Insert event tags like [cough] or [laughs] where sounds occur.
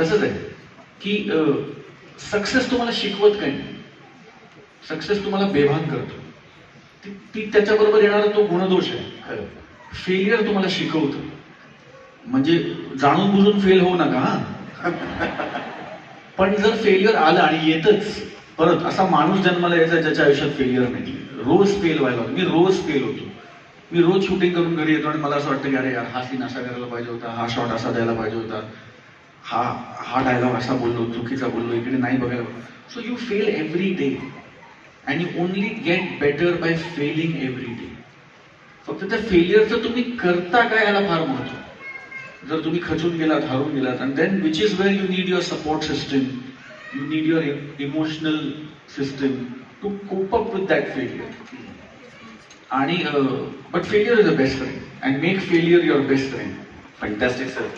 तसंच आहे. की सक्सेस तुम्हाला शिकवत काही नाही. सक्सेस तुम्हाला बेभान करतो. ती- ती त्याच्याबरोबर येणारा तो गुणदोष आहे. खरं. फेलियर तुम्हाला शिकवतं. म्हणजे जाणून बुजून फेल होऊ नका हा. [laughs] पण जर फेलियर आलं आणि येतच परत असा माणूस जन्माला यायचा ज्याच्या आयुष्यात फेलियर नाही रोज फेल व्हायला होतो. मी रोज फेल होतो. मी रोज शूटिंग करून घरी येतो आणि मला असं वाटतं की अरे यार हा सीन असा करायला पाहिजे होता. हा शॉट असा द्यायला पाहिजे होता. हा हा डायलॉग असा बोललो चुकीचा बोललो इकडे नाही बघायला so you fail every day and you only get better by failing every day फक्त त्या फेलियरचं तुम्ही करता काय याला फार महत्त्व? जर तुम्ही खचून गेलात हरून गेलात e-, आणि then which is where you need your support system you need your emotional system to cope up with that failure आणि but failure is a best friend and make failure your best friend fantastic sir